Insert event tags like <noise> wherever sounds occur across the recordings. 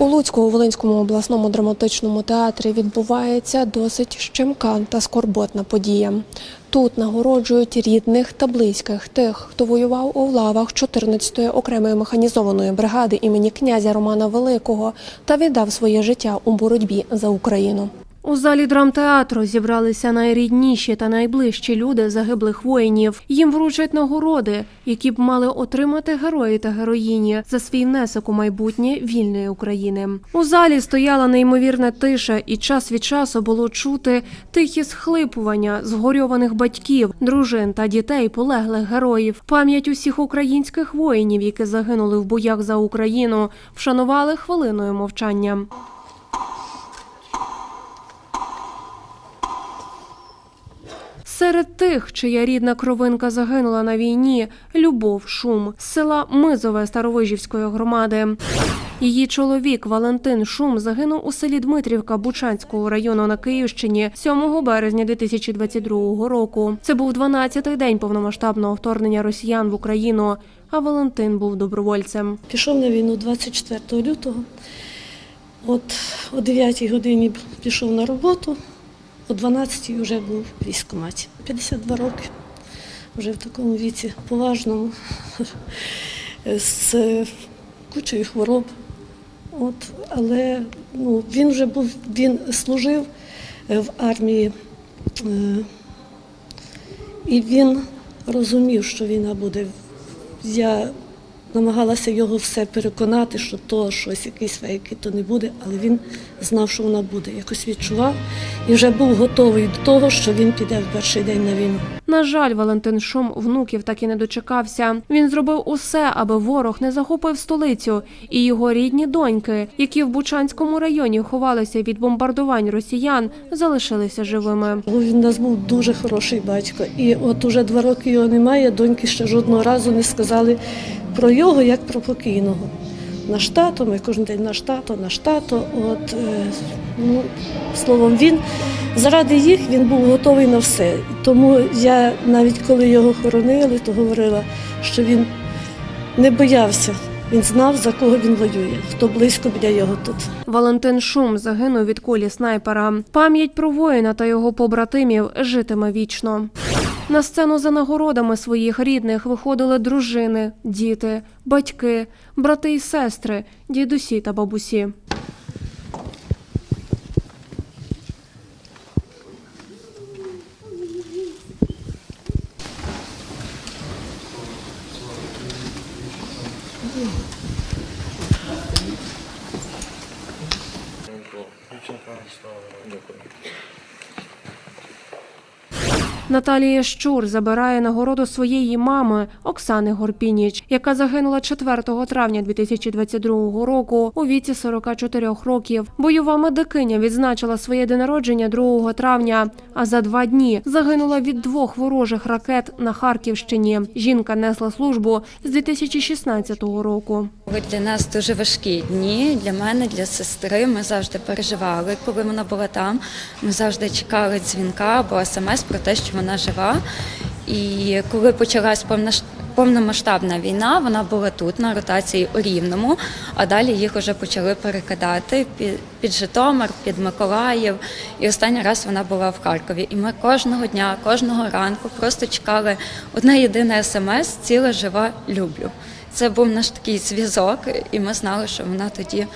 У Луцько-Волинському обласному драматичному театрі відбувається досить щемка та скорботна подія. Тут нагороджують рідних та близьких тих, хто воював у лавах 14-ї окремої механізованої бригади імені князя Романа Великого та віддав своє життя у боротьбі за Україну. У залі драмтеатру зібралися найрідніші та найближчі люди загиблих воїнів. Їм вручать нагороди, які б мали отримати герої та героїні за свій внесок у майбутнє вільної України. У залі стояла неймовірна тиша, і час від часу було чути тихі схлипування згорьованих батьків, дружин та дітей полеглих героїв. Пам'ять усіх українських воїнів, які загинули в боях за Україну, вшанували хвилиною мовчання. Серед тих, чия рідна кровинка загинула на війні, Любов Шум з села Мизове Старовижівської громади. Її чоловік Валентин Шум загинув у селі Дмитрівка Бучанського району на Київщині 7 березня 2022 року. Це був 12-й день повномасштабного вторгнення росіян в Україну. А Валентин був добровольцем. Пішов на війну 24 лютого. От о 9 годині пішов на роботу, о 12 вже був військкоматі. 52 роки. Вже в такому віці поважному, <laughs> з кучою хвороб. От, але ну, він вже був, він служив е, в армії, е, і він розумів, що війна буде. Я намагалася його все переконати, що то щось, якісь фейки, то не буде, але він знав, що вона буде. Якось відчував і вже був готовий до того, що він піде в перший день на війну. На жаль, Валентин Шум внуків так і не дочекався. Він зробив усе, аби ворог не захопив столицю, і його рідні доньки, які в Бучанському районі ховалися від бомбардувань росіян, залишилися живими. Він у нас був дуже хороший батько. І от уже два роки його немає, доньки ще жодного разу не сказали про його, як про покійного. Наш тато, ми кожен день наш тато, наш тато. От, е, ну, словом, він заради їх він був готовий на все. Тому я навіть коли його хоронили, то говорила, що він не боявся. Він знав, за кого він воює, хто близько біля його тут. Валентин Шум загинув від кулі снайпера. Пам'ять про воїна та його побратимів житиме вічно. На сцену за нагородами своїх рідних виходили дружини, діти, батьки, брати і сестри, дідусі та бабусі. Наталія Щур забирає нагороду своєї мами Оксани Горпініч, яка загинула 4 травня 2022 року у віці 44 років. Бойова медикиня відзначила своє день народження 2 травня, а за два дні загинула від двох ворожих ракет на Харківщині. Жінка несла службу з 2016 року. Для нас дуже важкі дні. Для мене, для сестри. Ми завжди переживали, коли вона була там. Ми завжди чекали дзвінка або смс про те, що вона жива. І коли почалась повномасштабна війна, вона була тут на ротації у Рівному, а далі їх вже почали перекидати під Житомир, під Миколаїв. І останній раз вона була в Харкові. І ми кожного дня, кожного ранку просто чекали одне єдине смс Ціла жива люблю. Це був наш такий зв'язок, і ми знали, що вона тоді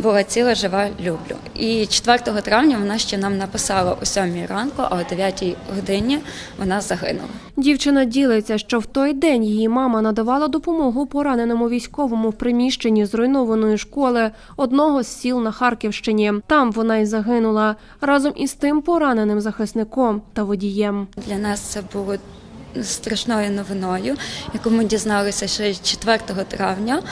була ціла жива люблю. І 4 травня вона ще нам написала о 7 ранку, а о 9 годині вона загинула. Дівчина ділиться, що в той день її мама надавала допомогу пораненому військовому в приміщенні зруйнованої школи одного з сіл на Харківщині. Там вона й загинула разом із тим пораненим захисником та водієм. Для нас це було страшною новиною, яку ми дізналися ще 4 травня.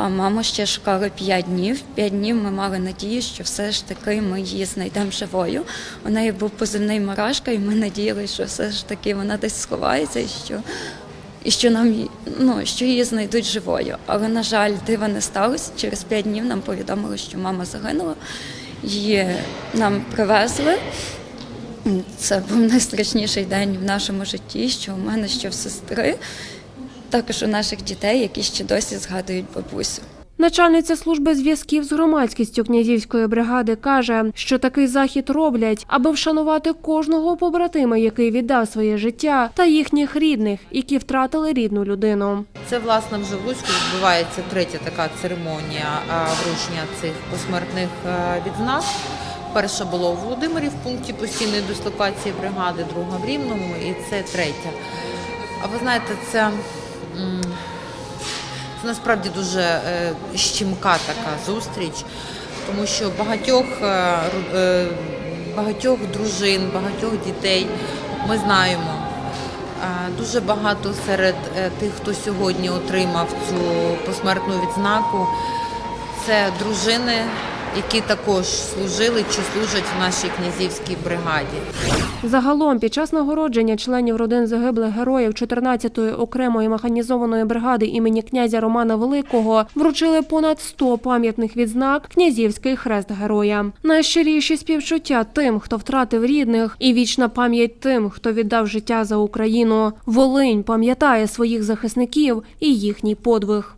А маму ще шукали 5 днів. 5 днів ми мали надію, що все ж таки ми її знайдемо живою. У неї був позивний марашка, і ми надіялися, що все ж таки вона десь сховається і що. І що нам ну, що її знайдуть живою. Але, на жаль, дива не сталося. Через 5 днів нам повідомили, що мама загинула. Її нам привезли. Це був найстрашніший день в нашому житті, що у мене, що в сестри, також у наших дітей, які ще досі згадують бабусю. Начальниця служби зв'язків з громадськістю князівської бригади каже, що такий захід роблять, аби вшанувати кожного побратима, який віддав своє життя, та їхніх рідних, які втратили рідну людину. Це власне вже в Луцьку відбувається третя така церемонія вручення цих посмертних е, відзнак. Перша була у Володимирі в пункті постійної дислокації бригади, друга в Рівному і це третя. А ви знаєте, це, це насправді дуже е, щемка така зустріч, тому що багатьох, е, е, багатьох дружин, багатьох дітей ми знаємо. Дуже багато серед тих, хто сьогодні отримав цю посмертну відзнаку, це дружини, які також служили чи служать в нашій князівській бригаді. Загалом, під час нагородження членів родин загиблих героїв 14-ї окремої механізованої бригади імені князя Романа Великого вручили понад 100 пам'ятних відзнак Князівський хрест героя. Найщиріші співчуття тим, хто втратив рідних, і вічна пам'ять тим, хто віддав життя за Україну. Волинь пам'ятає своїх захисників і їхній подвиг.